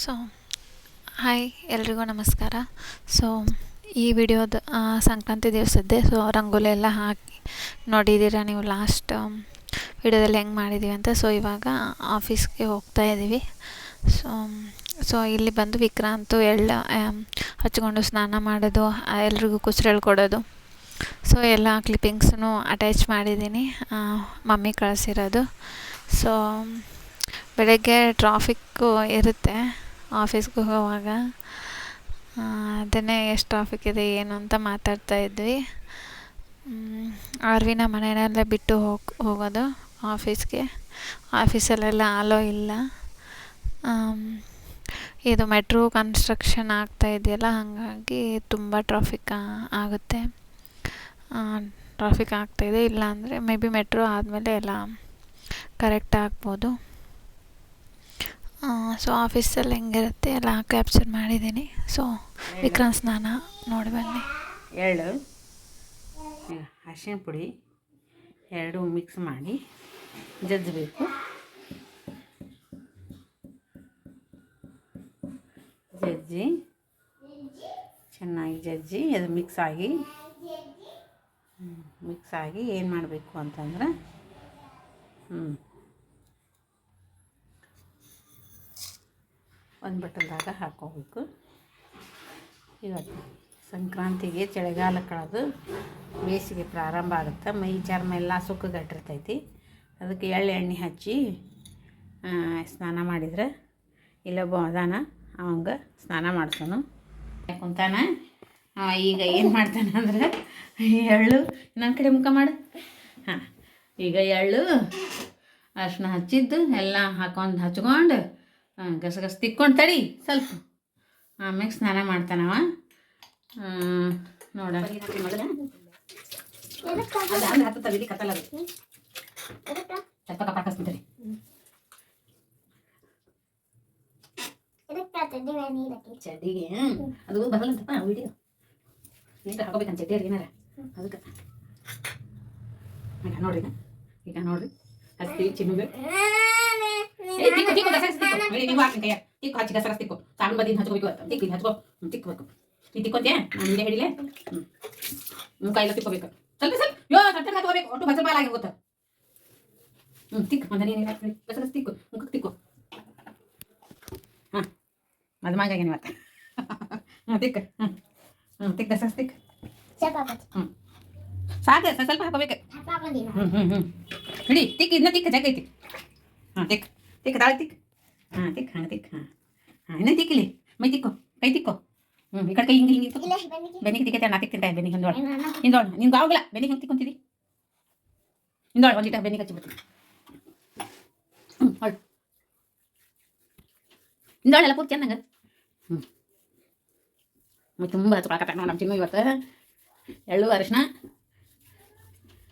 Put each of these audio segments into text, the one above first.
So hi ಎಲ್ರಿಗೂ ನಮಸ್ಕಾರ. So ಈ ವಿಡಿಯೋದ ಸಂಕ್ರಾಂತಿ ದಿವಸದ್ದೇ ಸೊ ರಂಗೋಲಿ ಎಲ್ಲ ಹಾಕಿ ನೋಡಿದ್ದೀರಾ ನೀವು ಲಾಸ್ಟ್ ವಿಡಿಯೋದಲ್ಲಿ ಹೆಂಗೆ ಮಾಡಿದ್ದೀವಿ ಅಂತ. ಸೊ ಇವಾಗ ಆಫೀಸ್ಗೆ ಹೋಗ್ತಾ ಇದ್ದೀವಿ. ಸೊ ಸೊ ಇಲ್ಲಿ ಬಂದು ವಿಕ್ರಾಂತು ಎಳ್ಳು ಆಮ್, ಹಚ್ಕೊಂಡು ಸ್ನಾನ ಮಾಡೋದು ಎಲ್ರಿಗೂ ಕುಸ್ರೆಳು ಕೊಡೋದು. ಸೊ ಎಲ್ಲ ಕ್ಲಿಪ್ಪಿಂಗ್ಸ್ನು ಅಟ್ಯಾಚ್ ಮಾಡಿದ್ದೀನಿ. ಮಮ್ಮಿ ಕಳಿಸಿರೋದು. ಸೊ ಬೆಳಗ್ಗೆ ಟ್ರಾಫಿಕ್ಕು ಇರುತ್ತೆ ಆಫೀಸ್ಗೆ ಹೋಗುವಾಗ. ಅದನ್ನೇ ಎಷ್ಟು ಟ್ರಾಫಿಕ್ ಇದೆ ಏನು ಅಂತ ಮಾತಾಡ್ತಾ ಇದ್ವಿ. ಮ್, ಆರ್ವಿನ ಮನೆಯಲ್ಲೇ ಬಿಟ್ಟು ಹೋಗಿ ಹೋಗೋದು ಆಫೀಸ್ಗೆ ಆಫೀಸಲ್ಲೆಲ್ಲ ಆಲೋ ಇಲ್ಲ. ಇದು ಮೆಟ್ರೋ ಕನ್ಸ್ಟ್ರಕ್ಷನ್ ಆಗ್ತಾ ಇದೆಯಲ್ಲ ಹಾಗಾಗಿ ತುಂಬ ಟ್ರಾಫಿಕ್ ಆಗುತ್ತೆ. ಟ್ರಾಫಿಕ್ ಆಗ್ತಾಯಿದೆ ಇಲ್ಲಾಂದರೆ ಮೇ ಬಿ ಮೆಟ್ರೋ ಆದಮೇಲೆ ಎಲ್ಲ ಕರೆಕ್ಟ್ ಆಗ್ಬೋದು. ಸೊ ಆಫೀಸಲ್ಲಿ ಹೆಂಗಿರುತ್ತೆ ಎಲ್ಲ ಕ್ಯಾಪ್ಚರ್ ಮಾಡಿದ್ದೀನಿ. ಸೊ ವಿಕ್ರಮ್ ಸ್ನಾನ ನೋಡಿ ಬನ್ನಿ. ಎಳ್ಳು ಅರಿಶಿನ ಪುಡಿ, ಎರಡು ಮಿಕ್ಸ್ ಮಾಡಿ ಜಜ್ಜಬೇಕು. ಜಜ್ಜಿ, ಚೆನ್ನಾಗಿ ಜಜ್ಜಿ, ಅದು ಮಿಕ್ಸ್ ಆಗಿ. ಮಿಕ್ಸ್ ಆಗಿ ಏನು ಮಾಡಬೇಕು ಅಂತಂದ್ರೆ ಹ್ಞೂ ಒಂದು ಬಟ್ಟಲ್ದಾಗ ಹಾಕೋಬೇಕು. ಇವತ್ತು ಸಂಕ್ರಾಂತಿಗೆ ಚಳಿಗಾಲ ಕಳೆದು ಬೇಸಿಗೆ ಪ್ರಾರಂಭ ಆಗುತ್ತೆ. ಮೈ ಚರ್ಮ ಎಲ್ಲ ಸುಕ್ಕಗಟ್ಟಿರ್ತೈತಿ. ಅದಕ್ಕೆ ಎಳ್ಳು ಎಣ್ಣೆ ಹಚ್ಚಿ ಸ್ನಾನ ಮಾಡಿದ್ರೆ ಇಲ್ಲೊಬ್ಬ ಅದಾನ, ಅವಂಗ ಸ್ನಾನ ಮಾಡಿಸೋನು. ಕುಂತಾನ? ಈಗ ಏನು ಮಾಡ್ತಾನೆ ಅಂದ್ರೆ, ಎಳ್ಳು ನನ್ನ ಕಡೆ ಮುಖ ಮಾಡು. ಹಾಂ, ಈಗ ಎಳ್ಳು ಅರ್ಶಿನ ಹಚ್ಚಿದ್ದು, ಎಲ್ಲ ಹಾಕೊಂಡು ಹಚ್ಕೊಂಡು ಆ, ಗಸಗಸ ತಿಕ್ಕೊಂಡು ತಡಿ ಸ್ವಲ್ಪ. ಆಮ್ಯಾಗ ಸ್ನಾನ ಮಾಡ್ತಾನವ. ನೋಡ. ಚಡ್ಡಿಗೆ ಅದು ಬರಲ್ಲಂತಪ್ಪ ವಿಡಿಯೋ. ನೀಟ ಹಾಕೋಬೇಕಂತ ಚಡ್ಡಿ ಅರಿ ಏನಾರ? ಅದಕ್ಕೆ. ನೋಡ್ರಿ ಈಗ. ನೋಡ್ರಿ. ಹಚ್ತೀವಿ ಚಿನ್ನುಗೆ ಏ ತಿಕ್ಕು ತಿಕ್ಕು ಗಸಗಸ ತಿಕ್ಕು ನೋಡಿ ನೀವು ಹಾಕಿ ಕೈಯ ತಿಕ್ಕು ಹಚ್ಚಿ ಗಸಗಸ ತಿಕ್ಕು ಸಾಬನ್ ಬದಿ ಹಚ್ಕೋಬೇಕು ಅಂತ ತಿಕ್ಕು ಇದು ಹಚ್ಕೋ. ಹ್ಞೂ ತಿಕ್ಕೋಬೇಕು ನೀ ತಿಕ್ಕೋತ್ಯಾ? ನಾನು ಹಿಂದೆ ಹಿಡಿಲೆ ಹ್ಞೂ ಮುಖ ಎಲ್ಲ ತಿಕ್ಕೋಬೇಕು. ಸ್ವಲ್ಪ ಸ್ವಲ್ಪ ಯೋ ಸತ್ತ ಹತ್ಕೋಬೇಕು ಒಟ್ಟು ಬಸರ ಬಾಲಾಗಿ ಗೊತ್ತಾ ಹ್ಞೂ ತಿಕ್ಕು. ಒಂದು ನೀನು ಹಾಕ್ತೀನಿ ಗಸಗಸ ತಿಕ್ಕು. ಮುಖಕ್ಕೆ ತಿಕ್ಕು. ಹಾಂ. ಅದು ಮಾಗಾಗೇನಿ ಇವತ್ತು. ಹಾಂ ತಿಕ್ಕ. ಹ್ಞೂ ಹ್ಞೂ ತಿಕ್ಕ ಗಸಗಸ ತಿಕ್ಕ. ಹ್ಞೂ ಸಾಕು ಸ್ವಲ್ಪ ಸ್ವಲ್ಪ ಹಾಕೋಬೇಕು ಹ್ಞೂ ಹ್ಞೂ ಹ್ಞೂ ಹಿಡಿ ತಿಕ್ ಇದನ್ನ ತಿಕ್ಕ ಜಗ್ಗ ಐತಿ. ಹಾಂ ತಿಕ್ ತಿಕ್ಕ ತಾಳಿ ತಿಕ್ ಹಾಂ ತಿಕ್ ಹಾಂ ತಿಕ್ ಹಾಂ. ಹಾಂ ಇನ್ನೂ ತಿಕ್ಕಿಲಿ? ಮೈ ತಿಕ್ಕೋ ಕೈ ತಿಕ್ಕೋ. ಹ್ಞೂ ಈ ಕಡೆ ಕೈ ಹಿಂಗೆ ಹಿಂಗೆ ಬೆನ್ನಿಗೆ ತಿಕ್ಕೈತೆ ನಾ ತಿಕ್ತಿಂತ ಬೆನ್ನಿಗೆ ಹಿಂದೋಳ ಹಿಂದೋಳ ನಿಂಗೆ ಆಗೋಲ್ಲ. ಬೆನ್ನಿಗೆ ಹೆಂಗೆ ತಿಕ್ಕೊಂತಿದಿ ಹಿಂದೋಳ ಒಂದಿಟ ಬೆನ್ನಿಗೆ ಹಚ್ಚಿಬಿಡ್ತೀನಿ ಹ್ಞೂ ಹೊಳ್ ಹಿಂದೋಳ ಎಲ್ಲ ಪೂರ್ತಿ ಚೆನ್ನಾಗ. ಹ್ಞೂ ತುಂಬ ಹಚ್ಕೊಳಕತ್ತ ನೋಡಿ ನಮ್ಮ ಚಿನ್ನು ಇವತ್ತು. ಎಳ್ಳು ಅರಿಶಿನ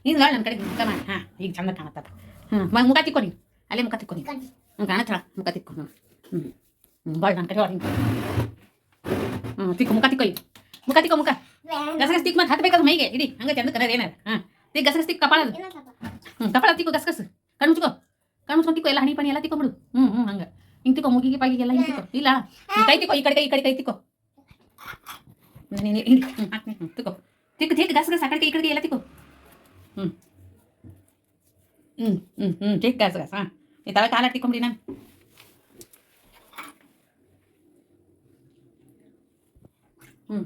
ಹಿಂದೋಳ ನನ್ನ ಕಡೆ ಮುಖ ಮಾಡಿ. ಹಾಂ ಈಗ ಚಂದ ಕಾಣತ್ತಪ್ಪ ಹ್ಞೂ ಮ ಮುಖ ತಿಕ್ಕೋ ನೀನು. ಅಲ್ಲೇ ಮುಖ ತಿಕ್ಕೋ ನೀನು. ಹ್ಞೂ ಕಾಣತ್ತಳ ಮುಖ ತಿಕ್ಕೋ ಹ್ಞೂ ಹ್ಞೂ ಹ್ಞೂ ಬಾಳ್ ನನ್ನ ಕಡೆ ಹಿಂಗೆ. ಹ್ಞೂ ತಿಕ್ಕು ಮುಖ ತಿಕ್ಕೋ ಇಲ್ಲಿ. ಮುಖ ತಿಕ್ಕೋ ಮುಖ. ಗಸಗಸ ತಿಕ್ ಮತ್ತೆ ಹತ್ತಬೇಕಾದ ಮೈಗೆ. ಇಡಿ ಹಂಗೆ ಚಂದ ಕಲರ್ ಏನಾರ. ಹಾಂ. ತಿಕ್ ಗಸಗಸ ತಿಕ್ ಕಪಾಳದು. ಹ್ಞೂ ಕಪಾಳ. ತಿಕ್ಕೋ ಗಸಗಸ. ಕಣ್ಣು ಮುಚ್ಕೋ. ಕಣ್ಣು ಮುಚ್ಕೊಂಡು ತಿಕ್ಕೋ ಎಲ್ಲ ಹಣಿ ಪಣಿ ಎಲ್ಲ ತಿಕ್ಕೊಂಬಿಡು. ಹ್ಞೂ ಹ್ಞೂ ಹಂಗೆ. ಹಿಂಗೆ ತಿಕ್ಕೋ ಮುಗಿಗೆ ಪಾಗಿಗೆ ಎಲ್ಲ ಹಿಂಗೆ ತಿಕ್ಕೋ. ಇಲ್ಲ. ಕೈ ತಿಕ್ಕೋ ಈ ಕಡೆ ಕೈ ಈ ಕಡೆ ಕೈ ತಿಕ್ಕೋ. ಹಿಂಗೆ. ಹ್ಞೂ ಹಾಕ್ತೀನಿ. ಹ್ಞೂ ತಿಕ್ಕೋ. ತಿಕ್ಕು ತಿಕ್ ಗಸಗಸ್ ಆ ಕಡೆ ಈ ಕಡೆ ಎಲ್ಲ ತಿಕ್ಕೋ. ಹ್ಞೂ ಹ್ಞೂ ಹ್ಞೂ ಹ್ಞೂ ತಿಕ್ ಗಸಗಸ. ಹಾಂ. ಈ ತಲೆ ಕಾಲ ತಿಕ್ಕೊಂಬಿಡಿ ನಾನು ಹ್ಞೂ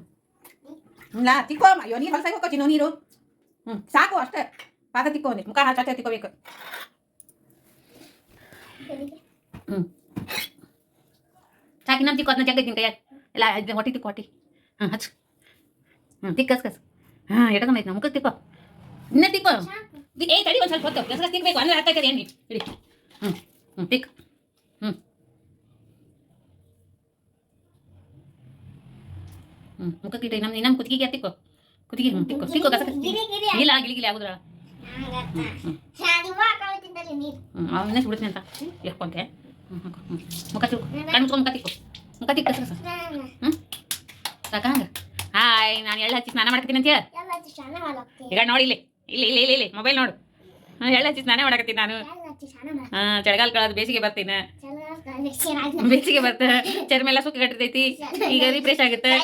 ಇಲ್ಲ ತಿಕ್ಕೋ ಅಯ್ಯೋ ನೀರು ಹೊಲಸಾಗಿ ಹೋಗ್ಕೋ, ಚಿನ್ನು ನೀರು. ಹ್ಞೂ ಸಾಕು ಅಷ್ಟೇ. ಪಾದ ತಿಕ್ಕೋ ನೀರು ಮುಖ ಹಾಚಿ ತಿಕ್ಕೋಬೇಕು. ಹ್ಞೂ ಸಾಕು, ಇನ್ನೊಂದು ತಿಕ್ಕೋ ಅದನ್ನ ಜಗ್ಗೈತೀನಿ ಕೈಯಾಗ. ಎಲ್ಲ ಇದು ಹೊಟ್ಟಿ ತಿಕ್ಕೋ, ಹೊಟ್ಟಿ. ಹ್ಞೂ ಹಚ್ಚು. ಹ್ಞೂ ತಿಕ್ಕಸ್ ಕಸ್ ಹಾಂ ಎಟ್ಕೊಂಡೈತೆ ನಮ್ಮ ಮುಖಕ್ಕೆ ತಿಕ್ಕೋ. ಇನ್ನೇ ತಿಕ್ಕೋ. ಏ, ತಡಿ ಒಂದು ಸ್ವಲ್ಪ ಹೊತ್ತು. ತಿಕ್ಕಬೇಕು ಅಂದ್ರೆ ಹತ್ತೈತೆ ಏನು ಇಡಿ. ಹ್ಞೂ ಹ್ಞೂ ಪಿಕ್. ಹ್ಞೂ ಹ್ಞೂ ಮುಖಕ್ಕೆ ಇಟ್ಟು ನಮ್ಮ ಇನ್ನೊಂದು ಕುತ್ತಿಗೆಗೆ ತಿಕ್ಕೋ ಕುತ್ತಿಗೆ ಹ್ಞೂ ತಿಕ್ಕೋ ತಿಕ್ಕೋ ಗಸಗಸ ಇಲ್ಲ ಗಿಲಿ ಗಿಲಿ ಆಗುದ್ರ ಹ್ಞೂ ಅವ್ನು ಇನ್ನೂ ಸುಡ್ತೀನಿ ಅಂತ. ಇಟ್ಕೊಂತೆ ಮುಖ ತಿಕ್ಕು. ಕಣ್ಣು ಮುಖ ತಿಕ್ಕು. ಮುಖ ತಿಕ್ಕ ಗಸಗಸ ಹ್ಞೂ ಸಾಕ ಹಂಗೆ? ಹಾಯ್ ನಾನು ಎಳ್ಳು ಹಚ್ಚಿ ಸ್ನಾನ ಮಾಡ್ತೀನಿ ಅಂತ ಈಗ ನೋಡಿ ಇಲ್ಲಿ. ಇಲ್ಲಿ ಇಲ್ಲಿ ಇಲ್ಲಿ ಇಲ್ಲಿ. ಮೊಬೈಲ್ ನೋಡು. ಹಾಂ ಎಳ್ಳು ಹಚ್ಚಿ ಸ್ನಾನ ಮಾಡಕತ್ತೀನಿ ನಾನು. ಚಳಿಗಾಲ ಕಳೆದು ಬೇಸಿಗೆ ಬರ್ತೀನಿ. ಬೇಸಿಗೆ ಬರ್ತ ಚರ್ಮ ಎಲ್ಲ ಸುಕ್ಕ ಕಟ್ಟಿತೈತಿ ಈಗ ರಿಫ್ರೆಶ್ ಆಗುತ್ತೆ.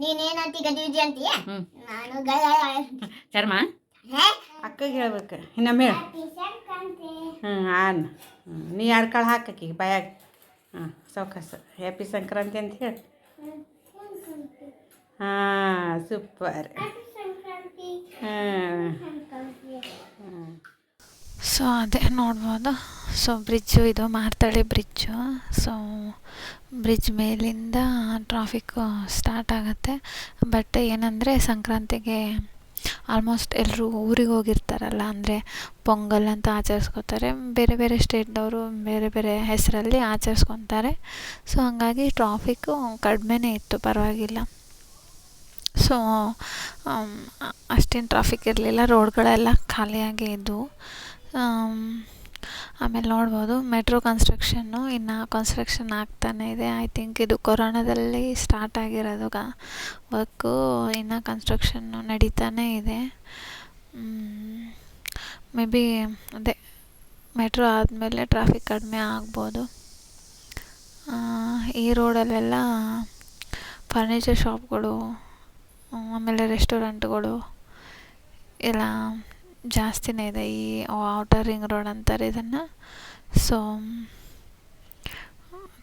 ನೀನೇನಂತಿ ಗಜಿ ಅಂತೀಯ? ಹ್ಮ್. ನಾನು ಗ- ಚರ್ಮ? ಹೇ? ಅಕ್ಕಗೆ ಹೇಳ್ಬೇಕು. ಇನ್ನೊಮ್ಮೆ ಹೇಳು Happy ಸಂಕ್ರಾಂತಿ. ಹ್ಞೂ ಆನ್. ಹ್ಞೂ ನೀ ಎರಡು ಕಾಳು ಹಾಕಿ ಬಾಯಾಗ. ಹಾಂ ಸೌಕಾಸ. ಹ್ಯಾಪಿ ಸಂಕ್ರಾಂತಿ ಅಂತ ಹೇಳಿ. ಹಾಂ ಸೂಪರ್. Happy ಸಂಕ್ರಾಂತಿ. ಹಾಂ ಸಂಕ್ರಾಂತಿ. ಸೊ, ಅದೇ ನೋಡ್ಬೋದು. ಸೊ, ಬ್ರಿಡ್ಜು, ಇದು ಮಾರ್ತಳ್ಳಿ ಬ್ರಿಡ್ಜು. ಸೊ, ಬ್ರಿಡ್ಜ್ ಮೇಲಿಂದ ಟ್ರಾಫಿಕ್ಕು ಸ್ಟಾರ್ಟ್ ಆಗುತ್ತೆ. ಬಟ್ ಏನಂದರೆ, ಸಂಕ್ರಾಂತಿಗೆ ಆಲ್ಮೋಸ್ಟ್ ಎಲ್ಲರೂ ಊರಿಗೆ ಹೋಗಿರ್ತಾರಲ್ಲ, ಅಂದರೆ ಪೊಂಗಲ್ ಅಂತ ಆಚರಿಸ್ಕೊತಾರೆ. ಬೇರೆ ಬೇರೆ ಸ್ಟೇಟ್ದವರು ಬೇರೆ ಬೇರೆ ಹೆಸರಲ್ಲಿ ಆಚರಿಸ್ಕೊತಾರೆ. ಸೊ, ಹಂಗಾಗಿ ಟ್ರಾಫಿಕ್ಕು ಕಡಿಮೆನೇ ಇತ್ತು, ಪರವಾಗಿಲ್ಲ. ಸೊ ಅಷ್ಟೇನು ಟ್ರಾಫಿಕ್ ಇರಲಿಲ್ಲ. ರೋಡ್ಗಳೆಲ್ಲ ಖಾಲಿಯಾಗೇ ಇದ್ದವು ಆಮೇಲೆ ನೋಡ್ಬೋದು. ಮೆಟ್ರೋ ಕನ್ಸ್ಟ್ರಕ್ಷನ್ನು ಇನ್ನು ಕನ್ಸ್ಟ್ರಕ್ಷನ್ ಆಗ್ತಾನೆ ಇದೆ. ಐ ಥಿಂಕ್ ಇದು ಕೊರೋನಾದಲ್ಲಿ ಸ್ಟಾರ್ಟ್ ಆಗಿರೋದು ಕ ವರ್ಕು ಇನ್ನು ಕನ್ಸ್ಟ್ರಕ್ಷನ್ನು ನಡೀತಾನೇ ಇದೆ. ಮೇ ಬಿ ಅದೇ ಮೆಟ್ರೋ ಆದಮೇಲೆ ಟ್ರಾಫಿಕ್ ಕಡಿಮೆ ಆಗ್ಬೋದು. ಈ ರೋಡಲ್ಲೆಲ್ಲ ಫರ್ನಿಚರ್ ಶಾಪ್ಗಳು ಆಮೇಲೆ ರೆಸ್ಟೋರೆಂಟ್ಗಳು ಎಲ್ಲ ಜಾಸ್ತಿನೇ ಇದೆ ಈ ಔಟರ್ ರಿಂಗ್ ರೋಡ್ ಅಂತಾರೆ ಇದನ್ನು. ಸೊ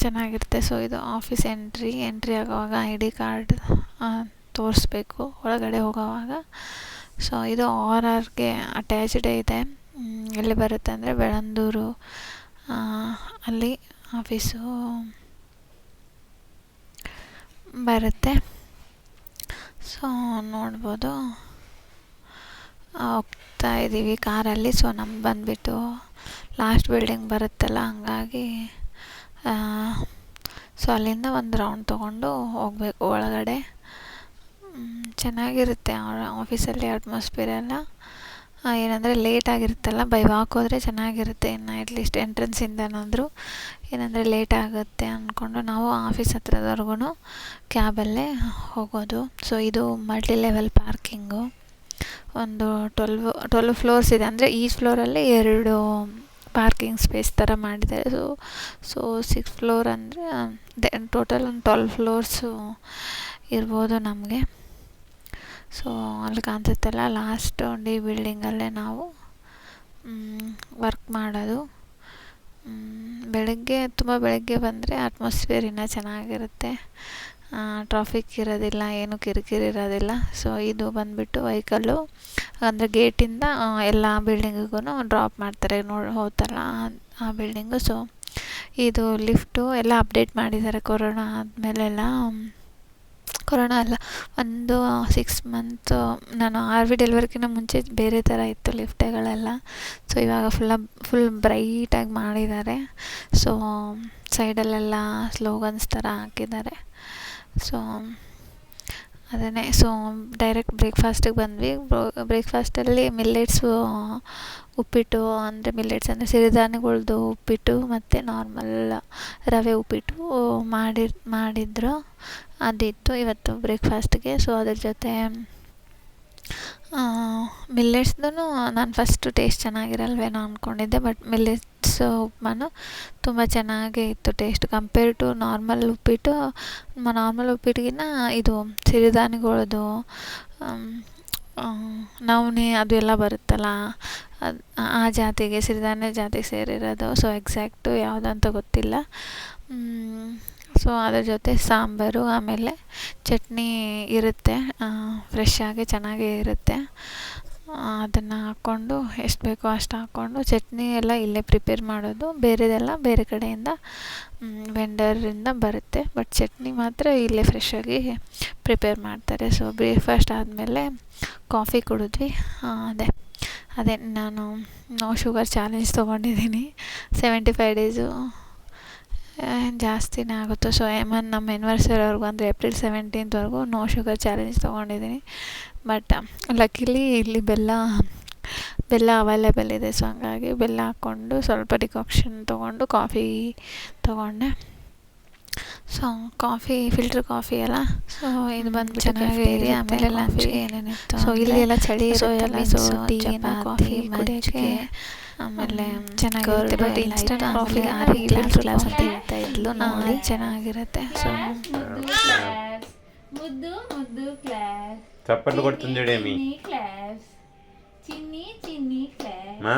ಚೆನ್ನಾಗಿರುತ್ತೆ. ಸೊ ಇದು ಆಫೀಸ್ ಎಂಟ್ರಿ ಎಂಟ್ರಿ ಆಗೋವಾಗ ಐ ಡಿ ಕಾರ್ಡ್ ತೋರಿಸ್ಬೇಕು ಒಳಗಡೆ ಹೋಗೋವಾಗ. ಸೊ ಇದು ಆರ್ ಆರ್ಗೆ ಅಟ್ಯಾಚ್ಡೇ ಇದೆ. ಎಲ್ಲಿ ಬರುತ್ತೆ ಅಂದರೆ ಬೆಳಂದೂರು ಅಲ್ಲಿ ಆಫೀಸು ಬರುತ್ತೆ. ಸೊ ನೋಡ್ಬೋದು. ಹೋಗ್ತಾ ಇದ್ದೀವಿ ಕಾರಲ್ಲಿ ಸೊ ನಮ್ದು ಬಂದುಬಿಟ್ಟು ಲಾಸ್ಟ್ ಬಿಲ್ಡಿಂಗ್ ಬರುತ್ತಲ್ಲ, ಹಾಗಾಗಿ ಸೊ ಅಲ್ಲಿಂದ ಒಂದು ರೌಂಡ್ ತೊಗೊಂಡು ಹೋಗಬೇಕು ಒಳಗಡೆ. ಚೆನ್ನಾಗಿರುತ್ತೆ ಆಫೀಸಲ್ಲಿ ಅಟ್ಮಾಸ್ಫಿಯರ್ ಎಲ್ಲ. ಏನಂದರೆ ಲೇಟ್ ಆಗಿರುತ್ತಲ್ಲ ಬೈ ವಾಕ್ ಹೋದರೆ ಚೆನ್ನಾಗಿರುತ್ತೆ, ಇನ್ನು ಅಟ್ಲೀಸ್ಟ್ ಎಂಟ್ರೆನ್ಸಿಂದನಾದರೂ ಏನಂದರೆ ಲೇಟ್ ಆಗುತ್ತೆ ಅಂದ್ಕೊಂಡು ನಾವು ಆಫೀಸ್ ಹತ್ರದವರೆಗೂ ಕ್ಯಾಬಲ್ಲೇ ಹೋಗೋದು. ಸೊ ಇದು ಮಲ್ಟಿ ಲೆವೆಲ್ ಪಾರ್ಕಿಂಗು ಒಂದು ಟ್ವೆಲ್ವ್ ಟ್ವೆಲ್ವ್ ಫ್ಲೋರ್ಸ್ ಇದೆ. ಅಂದರೆ ಈ ಫ್ಲೋರಲ್ಲಿ ಎರಡು ಪಾರ್ಕಿಂಗ್ ಸ್ಪೇಸ್ ಥರ ಮಾಡಿದ್ದಾರೆ. ಸೊ ಸೊ ಸಿಕ್ಸ್ ಫ್ಲೋರ್ ಅಂದರೆ, ದೆ ಟೋಟಲ್ ಒಂದು ಟ್ವೆಲ್ವ್ ಫ್ಲೋರ್ಸು ಇರ್ಬೋದು ನಮಗೆ. ಸೊ ಅಲ್ಲಿ ಕಾಣಿಸುತ್ತಲ್ಲ ಲಾಸ್ಟ್ ಡಿ ಬಿಲ್ಡಿಂಗಲ್ಲೇ ನಾವು ವರ್ಕ್ ಮಾಡೋದು. ಬೆಳಗ್ಗೆ, ತುಂಬ ಬೆಳಗ್ಗೆ ಬಂದರೆ ಅಟ್ಮಾಸ್ಫಿಯರ್ ಇನ್ನೂ ಚೆನ್ನಾಗಿರುತ್ತೆ. ಟ್ರಾಫಿಕ್ ಇರೋದಿಲ್ಲ, ಏನು ಕಿರಿಕಿರಿ ಇರೋದಿಲ್ಲ. ಸೊ ಇದು ಬಂದುಬಿಟ್ಟು ವೆಹಿಕಲ್ಲು ಅಂದರೆ ಗೇಟಿಂದ ಎಲ್ಲ ಬಿಲ್ಡಿಂಗಿಗೂ ಡ್ರಾಪ್ ಮಾಡ್ತಾರೆ, ನೋಡಿ ಹೋತಲ್ಲ ಆ- ಬಿಲ್ಡಿಂಗು ಸೊ ಇದು ಲಿಫ್ಟು ಎಲ್ಲ ಅಪ್ಡೇಟ್ ಮಾಡಿದ್ದಾರೆ ಕೊರೋನಾ ಆದಮೇಲೆಲ್ಲ. ಕೊರೋನಾ ಅಲ್ಲ, ಒಂದು ಸಿಕ್ಸ್ ಮಂತು ನಾನು ಆರ್ ವಿ ಡೆಲಿವರಿಗಿಂತ ಮುಂಚೆ ಬೇರೆ ಥರ ಇತ್ತು ಲಿಫ್ಟೆಗಳೆಲ್ಲ ಸೊ ಇವಾಗ ಫುಲ್ಲ ಫುಲ್ ಬ್ರೈಟಾಗಿ ಮಾಡಿದ್ದಾರೆ. ಸೊ ಸೈಡಲ್ಲೆಲ್ಲ ಸ್ಲೋಗನ್ಸ್ ಥರ ಹಾಕಿದ್ದಾರೆ. ಸೊ ಅದನ್ನೇ ಸೊ ಡೈರೆಕ್ಟ್ ಬ್ರೇಕ್ಫಾಸ್ಟಿಗೆ ಬಂದ್ವಿ. ಬ್ರೇಕ್ಫಾಸ್ಟಲ್ಲಿ ಮಿಲ್ಲೆಟ್ಸು ಉಪ್ಪಿಟ್ಟು, ಅಂದರೆ ಮಿಲ್ಲೆಟ್ಸ್ ಅಂದರೆ ಸಿರಿಧಾನ್ಯಗಳ್ದು ಉಪ್ಪಿಟ್ಟು ಮತ್ತು ನಾರ್ಮಲ್ ರವೆ ಉಪ್ಪಿಟ್ಟು ಮಾಡಿ, ಮಾಡಿದ್ರು. ಅದಿತ್ತು ಇವತ್ತು ಬ್ರೇಕ್ಫಾಸ್ಟ್ಗೆ ಸೊ ಅದ್ರ ಜೊತೆ ಮಿಲ್ಲೆಟ್ಸ್ದು ನಾನು ಫಸ್ಟು ಟೇಸ್ಟ್ ಚೆನ್ನಾಗಿರಲ್ವೇನೋ ಅಂದ್ಕೊಂಡಿದ್ದೆ ಬಟ್ ಮಿಲ್ಲೆಟ್ಸ್ ಉಪ್ಮಾನು ತುಂಬ ಚೆನ್ನಾಗೇ ಇತ್ತು ಟೇಸ್ಟ್ ಕಂಪೇರ್ ಟು ನಾರ್ಮಲ್ ಉಪ್ಪಿಟ್ಟು ನಾರ್ಮಲ್ ಉಪ್ಪಿಟ್ಟಿಗಿನ್ನ ಇದು ಸಿರಿಧಾನ್ಯಗಳದ್ದು ನವಣೆ ಅದು ಎಲ್ಲ ಬರುತ್ತಲ್ಲ, ಅದು, ಆ ಜಾತಿಗೆ, ಸಿರಿಧಾನ್ಯ ಜಾತಿಗೆ ಸೇರಿರೋದು. ಸೊ ಎಕ್ಸಾಕ್ಟು ಯಾವುದಂತ ಗೊತ್ತಿಲ್ಲ. ಸೊ ಅದ್ರ ಜೊತೆ ಸಾಂಬಾರು, ಆಮೇಲೆ ಚಟ್ನಿ ಇರುತ್ತೆ ಫ್ರೆಶ್ ಆಗಿ ಚೆನ್ನಾಗೇ ಇರುತ್ತೆ. ಅದನ್ನು ಹಾಕ್ಕೊಂಡು ಎಷ್ಟು ಬೇಕೋ ಅಷ್ಟು ಹಾಕ್ಕೊಂಡು ಚಟ್ನಿ ಎಲ್ಲ ಇಲ್ಲೇ ಪ್ರಿಪೇರ್ ಮಾಡೋದು. ಬೇರೆದೆಲ್ಲ ಬೇರೆ ಕಡೆಯಿಂದ ವೆಂಡರಿಂದ ಬರುತ್ತೆ. ಬಟ್ ಚಟ್ನಿ ಮಾತ್ರ ಇಲ್ಲೇ ಫ್ರೆಶ್ಶಾಗಿ ಪ್ರಿಪೇರ್ ಮಾಡ್ತಾರೆ. ಸೊ ಬ್ರೇಕ್ಫಾಸ್ಟ್ ಆದಮೇಲೆ ಕಾಫಿ ಕುಡಿದ್ವಿ. ಅದೇ. ಅದೇ, ನಾನು ನೋ ಶುಗರ್ ಚಾಲೆಂಜ್ ತೊಗೊಂಡಿದ್ದೀನಿ. ಸೆವೆಂಟಿ ಫೈವ್ ಡೇಸು ಜಾಸ್ತಿನೇ ಆಗುತ್ತೆ. ಸೊ ಎಮನ್ ನಮ್ಮ ಎನಿವರ್ಸರಿವರೆಗೂ ಅಂದರೆ ಏಪ್ರಿಲ್ ಸೆವೆಂಟೀನ್ತ್ವರೆಗೂ ನೋ ಶುಗರ್ ಚಾಲೆಂಜ್ ತೊಗೊಂಡಿದ್ದೀನಿ. ಬಟ್ ಲಕ್ಕಿಲಿ ಇಲ್ಲಿ ಬೆಲ್ಲ ಬೆಲ್ಲ ಅವೈಲೇಬಲ್ ಇದೆ. ಸೊ ಹಂಗಾಗಿ ಬೆಲ್ಲ ಹಾಕ್ಕೊಂಡು ಸ್ವಲ್ಪ ಡಿಕಾಕ್ಷನ್ ತೊಗೊಂಡು ಕಾಫಿ ತೊಗೊಂಡೆ. ಸೊ ಕಾಫಿ ಫಿಲ್ಟ್ರ್ ಕಾಫಿ ಅಲ್ಲ? ಸೊ ಇದು ಬಂದು ಚೆನ್ನಾಗಿ ಇದೆ ಆಮೇಲೆ ಲಂಚ್ ಏನೇನಿತ್ತು ಸೊ ಇಲ್ಲಿ ಎಲ್ಲ ಚಳಿ ಇರುತ್ತಲ್ಲ ಸೊ ಟೀ ಕಾಫಿ ಕುಡಿಯೋಕ್ಕೆ ಆಮೇಲೆ ಚೆನ್ನಾಗಿರುತ್ತೆ but instant coffee ary glass glass ಅಂತ ಹೇಳ್ತಾ ಇದ್ಲು ನೋಡಿ ಚೆನ್ನಾಗಿರುತ್ತೆ ಸೊ ಮುದ್ದು ಕ್ಲಾಸ್ ಮುದ್ದು ಮುದ್ದು ಕ್ಲಾಸ್ చప్పట్లు కొడుతుంది ఏమి చిన్ని క్లాస్ చిన్ని చిన్ని క్లాస్ మా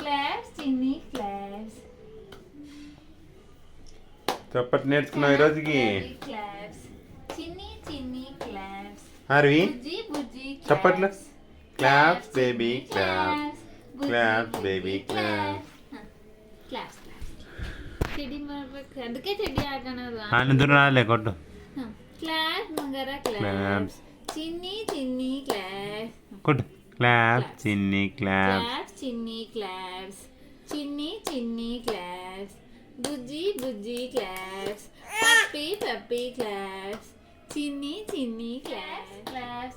క్లాస్ చిన్ని క్లాస్ చప్పట్లు నేర్చుకున్నావు ఈ రోజుకి క్లాస్ చిన్ని చిన్ని క్లాస్ హార్వి బుజ్జి బుజ్జి చప్పట్లు claps baby claps Claps, baby, claps. Claps, claps. Teddy mama, ಅದಕ್ಕೆ Do ಆಟ ಅನ್ನೋದು ಅನಂತರ ಅಲ್ಲೇ ಕೊಟ್ಟು ಕ್ಲಾಸ್ ಮಂಗರ ಕ್ಲಾಸ್ ಚಿನ್ನಿ ಚಿನ್ನಿ ಕ್ಲಾಸ್ ಕೊಟ್ಟು ಕ್ಲಾಸ್ ಚಿನ್ನಿ claps class Chinni class Chinni Chinni class Bujji Bujji class Pappi Pappi class Chinni Chinni class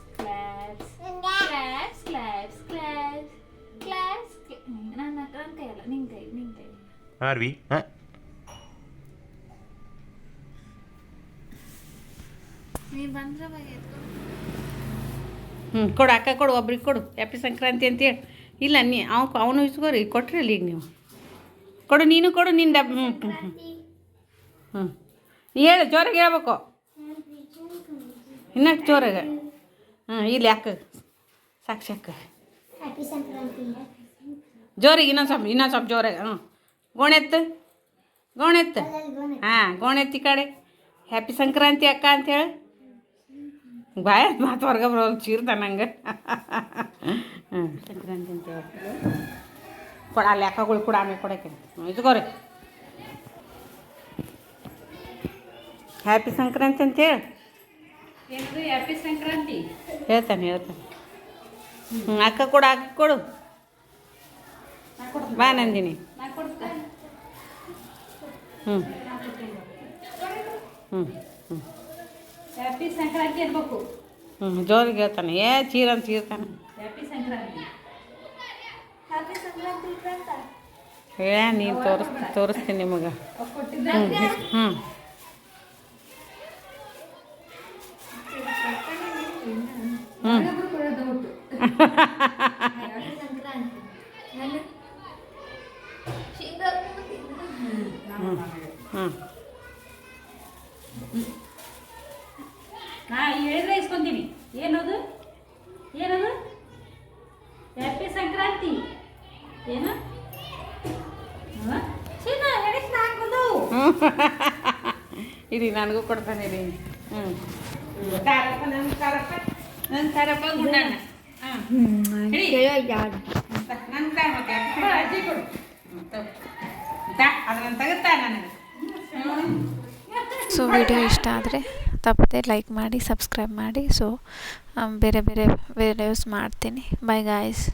R V ಹಾಂ? ಹ್ಞೂ ಕೊಡು ಅಕ್ಕ ಕೊಡು ಒಬ್ರಿಗೆ ಕೊಡು. ಹ್ಯಾಪಿ ಸಂಕ್ರಾಂತಿ ಅಂತೇಳಿ ಇಲ್ಲ ನೀ ಅವ ಅವನು ಇಸ್ಕೋರಿ ಕೊಟ್ರಲ್ಲ ಈಗ ನೀವು. ಕೊಡು ನೀನು ಕೊಡು ನಿನ್ನ ಡಬ್ ಹ್ಞೂ ಹ್ಞೂ ನೀ ಹೇಳು ಜೋರಾಗಿ ಹೇಳ್ಬೇಕು. ಇನ್ನಷ್ಟು ಜೋರಾಗ. ಹ್ಞೂ ಇಲ್ಲಿ ಅಕ್ಕ ಸಾಕ್ಷಿ ಅಕ್ಕ ಜೋರಿಗೆ ಇನ್ನೊಂದು ಸ್ವಲ್ಪ ಇನ್ನೊಂದು ಸ್ವಲ್ಪ ಜೋರಾಗ ಹ್ಞೂ ಗೋಣೆತ್ತು ಗೋಣೆತ್ತು. ಹಾಂ ಗೋಣೆತ್ತಿ ಕಡೆ. ಹ್ಯಾಪಿ ಸಂಕ್ರಾಂತಿ ಅಕ್ಕ ಅಂತೇಳಿ. ಬಾಯ ಮಾತು ಹೊರ್ಗ ಬರೋದು ಚೀರ್ದ ನಂಗೆ. ಹ್ಞೂ ಸಂಕ್ರಾಂತಿ ಅಂತ ಹೇಳಿ ಕೊಡ ಅಲ್ಲಿ ಅಕ್ಕಗಳು ಕೂಡ ಆಮೇಲೆ ಕೊಡಕ್ಕೆ ಇದ್ಕೋರಿ. ಹ್ಯಾಪಿ ಸಂಕ್ರಾಂತಿ ಅಂತೇಳಿ. ಹ್ಯಾಪಿ ಸಂಕ್ರಾಂತಿ? ಹೇಳ್ತಾನೆ ಹೇಳ್ತಾನೆ. ಹ್ಞೂ ಅಕ್ಕ ಕೊಡು ಅಕ್ಕ ಕೊಡು. ಬಾ ನಂದಿನಿ. ಹ್ಞೂ ಹ್ಞೂ ಹ್ಞೂ ಹ್ಯಾಪಿ ಸಂಕ್ರಾಂತಿ ಹ್ಞೂ ಜೋರಿಗೆ ಹೇಳ್ತಾನೆ. ಏ ಚೀರ ಅಂತ ಚೀರ್ತಾನೆ ಹ್ಯಾಪಿ ಸಂಕ್ರಾಂತಿ. ಹ್ಯಾಪಿ ಸಂಕ್ರಾಂತಿ ಹೇಳ ನೀನು ತೋರಿಸ್ ತೋರಿಸ್ತೀನಿ ನಿಮಗೆ. ಹ್ಞೂ ಹ್ಞೂ ಹ್ಞೂ ಇರಿ ನನಗೂ ಕೊಡ್ತಾನೆ ಇರಿ. ಹ್ಞೂ ನನ್ನ ತಾರಪ್ಪ. ಗುಂಡಣ್ಣ ಸೊ ವಿಡಿಯೋ ಇಷ್ಟ ಆದರೆ ತಪ್ಪದೆ ಲೈಕ್ ಮಾಡಿ ಸಬ್ಸ್ಕ್ರೈಬ್ ಮಾಡಿ. ಸೊ ಬೇರೆ ಬೇರೆ ವಿಡಿಯೋಸ್ ಮಾಡ್ತೀನಿ. By guys